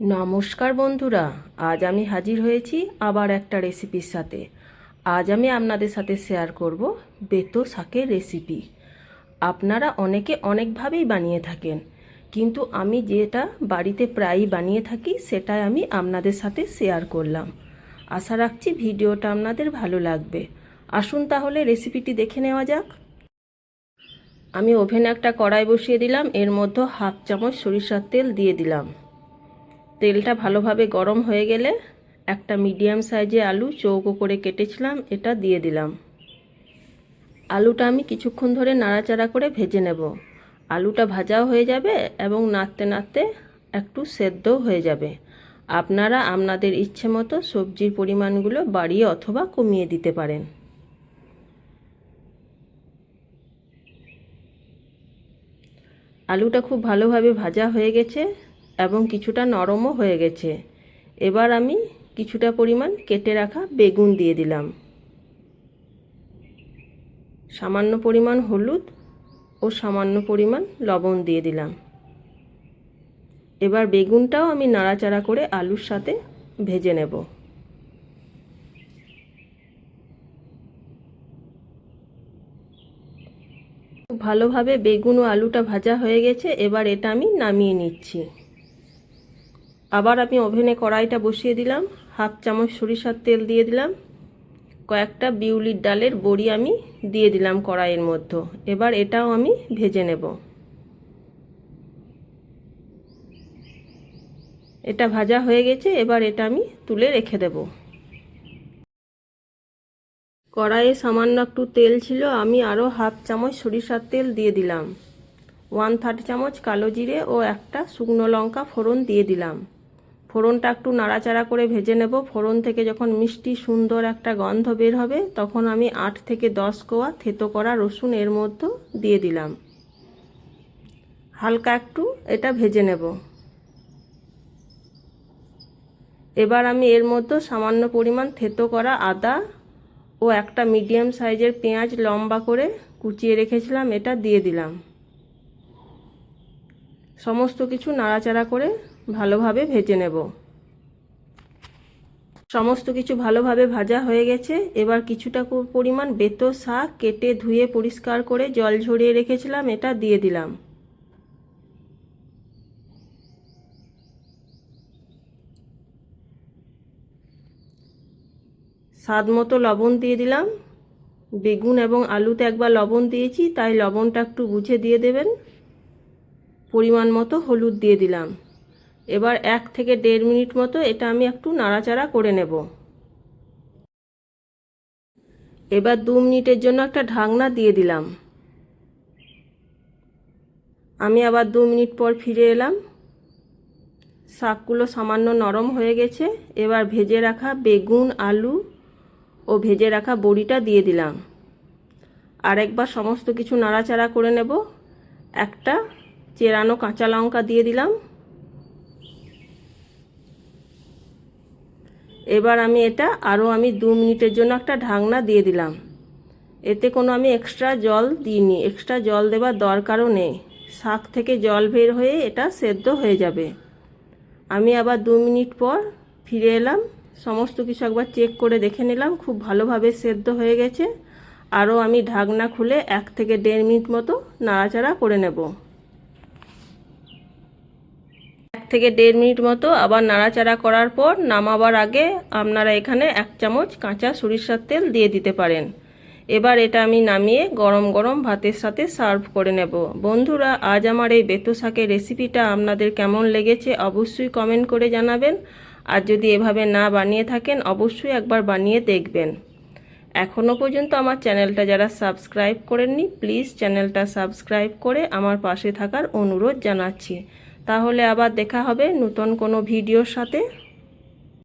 নমস্কার বন্ধুরা, আজ আমি হাজির হয়েছি আবার একটা রেসিপির সাথে। আজ আমি আপনাদের সাথে শেয়ার করব বেতো শাকের রেসিপি আপনারা অনেকে অনেকভাবেই বানিয়ে থাকেন, কিন্তু আমি যেটা বাড়িতে প্রায়ই বানিয়ে থাকি সেটাই আমি আপনাদের সাথে শেয়ার করলাম। আশা রাখছি ভিডিওটা আপনাদের ভালো লাগবে। আসুন তাহলে রেসিপিটি দেখে নেওয়া যাক। আমি ওভেনে একটা কড়াই বসিয়ে দিলাম, এর মধ্যে হাফ চামচ সরিষার তেল দিয়ে দিলাম। তেলটা ভালোভাবে গরম হয়ে গেলে একটা মিডিয়াম সাইজে আলু চৌকো করে কেটেছিলাম, এটা দিয়ে দিলাম। আলুটা আমি কিছুক্ষণ ধরে নাড়াচাড়া করে ভেজে নেব। আলুটা ভাজাও হয়ে যাবে এবং নাড়তে নাড়তে একটু সেদ্ধও হয়ে যাবে। আপনারা আপনাদের ইচ্ছে মতো সবজির পরিমাণগুলো বাড়িয়ে অথবা কমিয়ে দিতে পারেন। আলুটা খুব ভালোভাবে ভাজা হয়ে গেছে। এবং কিছুটা নরমও হয়ে গেছে। এবার আমি কিছুটা পরিমাণ কেটে রাখা বেগুন দিয়ে দিলাম। সামান্য পরিমাণ হলুদ ও সামান্য পরিমাণ লবণ দিয়ে দিলাম। এবার বেগুনটাও আমি নাড়াচাড়া করে আলুর সাথে ভেজে নেব। ভালোভাবে বেগুন ও আলুটা ভাজা হয়ে গেছে, এবার এটা আমি নামিয়ে নিচ্ছি। আবার আমি ওভেনে কড়াইটা বসিয়ে দিলাম, হাফ চামচ সরিষার তেল দিয়ে দিলাম, কয়েকটা বিউলির ডালের বড়ি আমি দিয়ে দিলাম কড়াইয়ের মধ্যে। এবার এটাও আমি ভেজে নেব। এটা ভাজা হয়ে গেছে, এবার এটা আমি তুলে রেখে দেব। কড়াইয়ে সামান্য একটু তেল ছিল, আমি আরও হাফ চামচ সরিষার তেল দিয়ে দিলাম। ওয়ান থার্ড চামচ কালো জিরে ও একটা শুকনো লঙ্কা ফোড়ন দিয়ে দিলাম। ফোড়নটা একটু নাড়াচাড়া করে ভেজে নেব। ফোড়ন থেকে যখন মিষ্টি, সুন্দর একটা গন্ধ বের হবে, তখন আমি আট থেকে দশ কোয়া থেতো করা রসুন এর মধ্যে দিয়ে দিলাম। হালকা একটু এটা ভেজে নেব। এবার আমি এর মধ্যে সামান্য পরিমাণ থেতো করা আদা ও একটা মিডিয়াম সাইজের পেঁয়াজ লম্বা করে কুচিয়ে রেখেছিলাম, এটা দিয়ে দিলাম। সমস্ত কিছু নাড়াচাড়া করে ভালোভাবে ভেজে নেব। সমস্ত কিছু ভালোভাবে ভাজা হয়ে গেছে। এবার কিছুটা পরিমাণ বেতো শাক কেটে ধুয়ে পরিষ্কার করে জল ঝরিয়ে রেখেছিলাম, এটা দিয়ে দিলাম। স্বাদ মতো লবণ দিয়ে দিলাম। বেগুন এবং আলুতে একবার লবণ দিয়েছি, তাই লবণটা একটু বুঝে দিয়ে দেবেন। পরিমাণ মতো হলুদ দিয়ে দিলাম। এবার এক থেকে দেড় মিনিট মতো এটা আমি একটু নাড়াচাড়া করে নেব। এবার দু মিনিটের জন্য একটা ঢাকনা দিয়ে দিলাম। আমি আবার দু মিনিট পর ফিরে এলাম। শাকগুলো সামান্য নরম হয়ে গেছে। এবার ভেজে রাখা বেগুন, আলু ও ভেজে রাখা বড়িটা দিয়ে দিলাম। আরেকবার সমস্ত কিছু নাড়াচাড়া করে নেব। একটা চেরানো কাঁচা লঙ্কা দিয়ে দিলাম। এবার আমি এটা আরও আমি দু মিনিটের জন্য একটা ঢাকনা দিয়ে দিলাম। এতে কোনো আমি এক্সট্রা জল দিইনি। এক্সট্রা জল দেবার দরকারও নেই। শাক থেকে জল বের হয়ে এটা সেদ্ধ হয়ে যাবে। আমি আবার দু মিনিট পর ফিরে এলাম। সমস্ত কিছু একবার চেক করে দেখে নিলাম। খুব ভালোভাবে সেদ্ধ হয়ে গেছে। আরও আমি ঢাকনা খুলে এক থেকে দেড় মিনিট মতো নাড়াচাড়া করে নেব এক থেকে দেড় মিনিট মতো আবার নাড়াচাড়া করার পর নামাবার আগে আপনারা এখানে এক চামচ কাঁচা সরিষার তেল দিয়ে দিতে পারেন। এবার এটা আমি নামিয়ে গরম গরম ভাতের সাথে সার্ভ করে নেব। বন্ধুরা, আজ আমার এই বেতো শাকের রেসিপিটা আপনাদের কেমন লেগেছে অবশ্যই কমেন্ট করে জানাবেন। আর যদি এভাবে না বানিয়ে থাকেন, অবশ্যই একবার বানিয়ে দেখবেন। এখনও পর্যন্ত আমার চ্যানেলটা যারা সাবস্ক্রাইব করেননি, প্লিজ চ্যানেলটা সাবস্ক্রাইব করে আমার পাশে থাকার অনুরোধ জানাচ্ছি। তাহলে আবার দেখা হবে নতুন কোনো ভিডিওর সাথে।